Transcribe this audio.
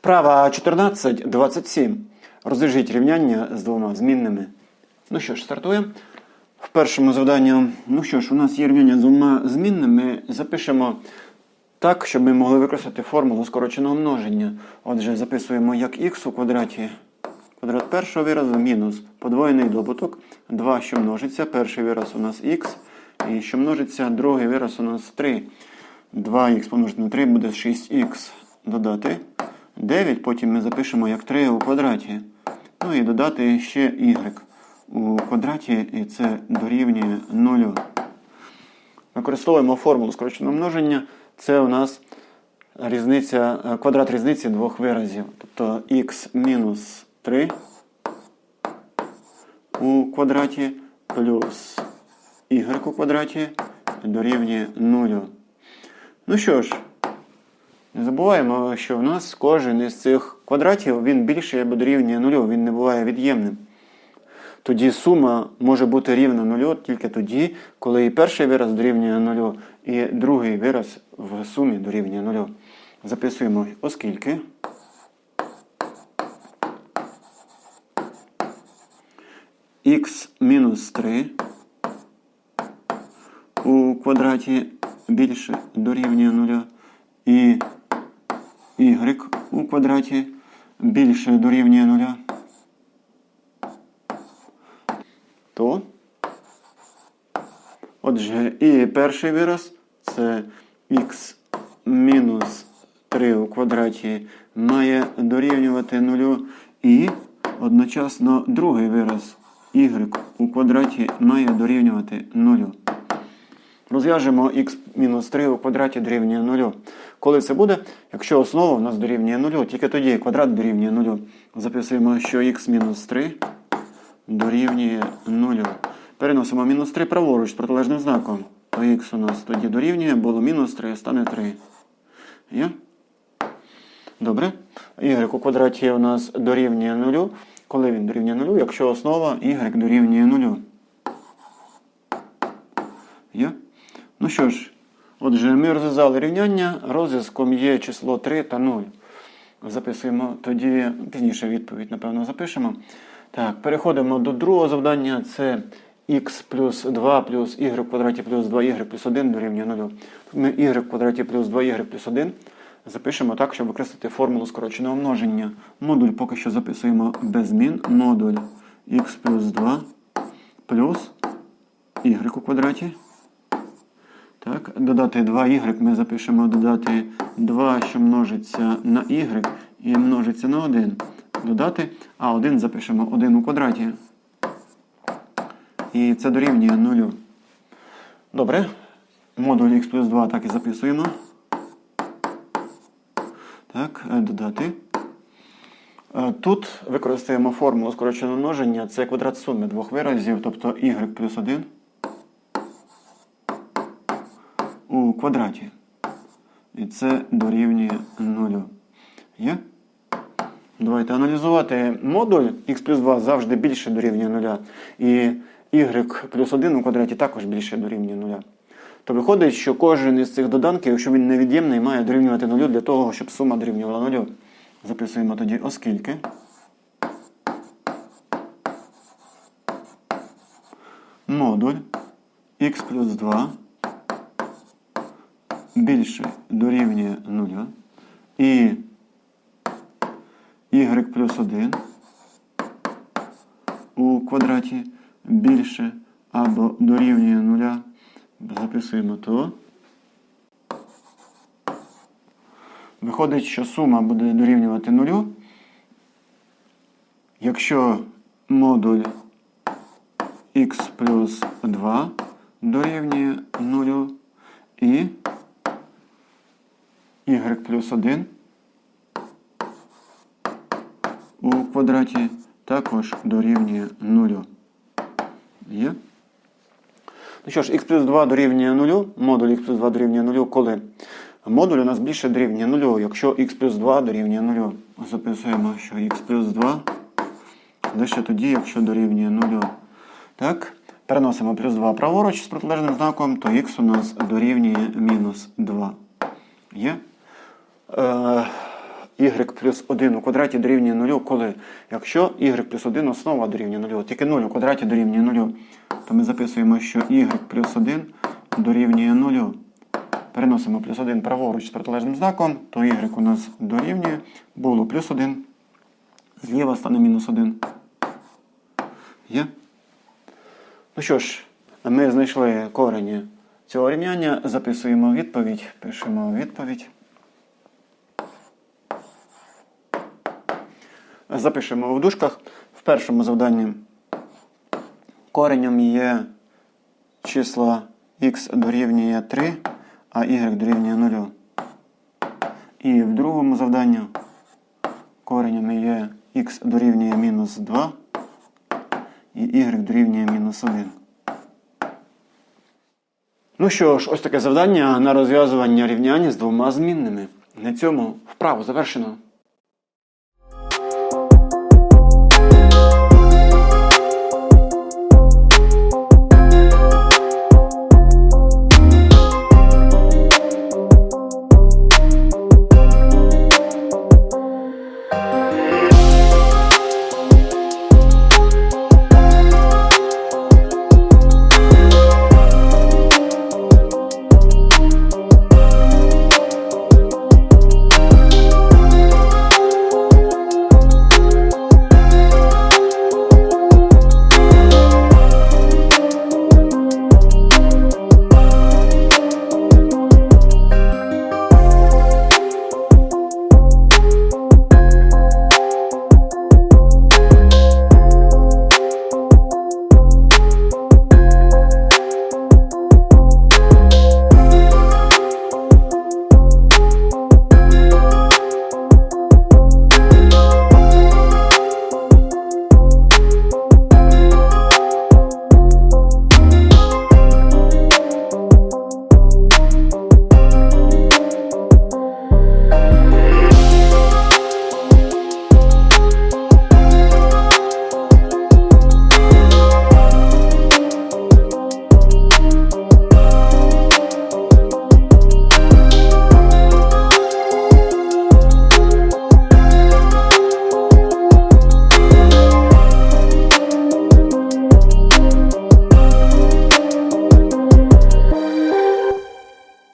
Вправа 14.27. Розв'яжіть рівняння з двома змінними. Ну що ж, стартуємо. В першому завданні, ну що ж, у нас є рівняння з двома змінними. Запишемо так, щоб ми могли використати формулу скороченого множення. Отже, записуємо як х у квадраті квадрат першого виразу мінус подвоєний добуток. 2, що множиться. Перший вираз у нас х. І що множиться, другий вираз у нас 3. 2х помножити на 3 буде 6х додати 9, потім ми запишемо як 3 у квадраті. Ну і додати ще y у квадраті, і це дорівнює 0. Використовуємо формулу скороченого множення. Це у нас різниця, е, квадрат різниці двох виразів. Тобто х мінус 3 у квадраті плюс y у квадраті дорівнює 0. Ну що ж, не забуваємо, що в нас кожен із цих квадратів він більше або дорівнює нулю, він не буває від'ємним. Тоді сума може бути рівна нулю тільки тоді, коли і перший вираз дорівнює нулю, і другий вираз в сумі дорівнює нулю. Записуємо, оскільки х мінус 3 у квадраті більше дорівнює нуля, і y у квадраті більше дорівнює нуля, то? Отже, і перший вираз це х мінус 3 у квадраті має дорівнювати нулю, і одночасно другий вираз y у квадраті має дорівнювати нулю. Розв'яжемо х-3 у квадраті дорівнює 0. Коли це буде? Якщо основа у нас дорівнює 0, тільки тоді квадрат дорівнює 0. Записуємо, що х-3 дорівнює 0. Переносимо мінус 3 праворуч з протилежним знаком. То х у нас тоді дорівнює, було мінус 3, стане 3. Є? Добре. y у квадраті у нас дорівнює 0. Коли він дорівнює 0? Якщо основа y дорівнює 0. Є? Ну що ж, отже, ми розв'язали рівняння, розв'язком є число 3 та 0. Записуємо тоді, пізніше відповідь, напевно, запишемо. Так, переходимо до другого завдання. Це х плюс 2 плюс y в квадраті плюс 2y плюс 1 дорівнює 0. Тут ми y в квадраті плюс 2y плюс 1 запишемо так, щоб використати формулу скороченого множення. Модуль поки що записуємо без змін. Модуль х плюс 2 плюс y у квадраті. Так, Додати 2y ми запишемо додати 2, що множиться на y і множиться на 1. Додати, а 1 запишемо 1 у квадраті. І це дорівнює 0. Добре. Модуль x плюс 2 так і записуємо. Так, е, додати. Е, Тут використаємо формулу скороченого множення. Це квадрат суми двох виразів, тобто y плюс 1 у квадраті. І це дорівнює 0. Є? Давайте аналізувати модуль x плюс 2 завжди більше дорівнює 0. І y плюс 1 у квадраті також більше дорівнює 0. То виходить, що кожен із цих доданків, якщо він невід'ємний, має дорівнювати 0 для того, щоб сума дорівнювала 0. Записуємо тоді, оскільки. Модуль x плюс 2 більше дорівнює 0 і y плюс 1 у квадраті більше або дорівнює 0. Записуємо то. Виходить, що сума буде дорівнювати 0, якщо модуль x плюс 2 дорівнює 0 і y плюс 1 у квадраті також дорівнює 0. Є? Ну що ж, x плюс 2 дорівнює 0, модуль x плюс 2 дорівнює 0, коли? Модуль у нас більше дорівнює 0, якщо x плюс 2 дорівнює 0. Записуємо, що x плюс 2 лише тоді, якщо дорівнює 0. Так, переносимо плюс 2 праворуч з протилежним знаком, то x у нас дорівнює мінус 2. Є? Е, y плюс 1 у квадраті дорівнює 0, коли? Якщо y плюс 1 основа дорівнює 0, тільки 0 у квадраті дорівнює 0, то ми записуємо, що y плюс 1 дорівнює 0. Переносимо плюс 1 праворуч з протилежним знаком, то y у нас дорівнює. Було плюс 1. Зліва стане мінус 1. Є? Ну що ж, ми знайшли корені цього рівняння, записуємо відповідь, пишемо відповідь. Запишемо в дужках. В першому завданні коренем є число x дорівнює 3, а y дорівнює 0. І в другому завданні коренем є x дорівнює мінус 2 і y дорівнює мінус 1. Ну що ж, ось таке завдання на розв'язування рівняння з двома змінними. На цьому вправу завершено.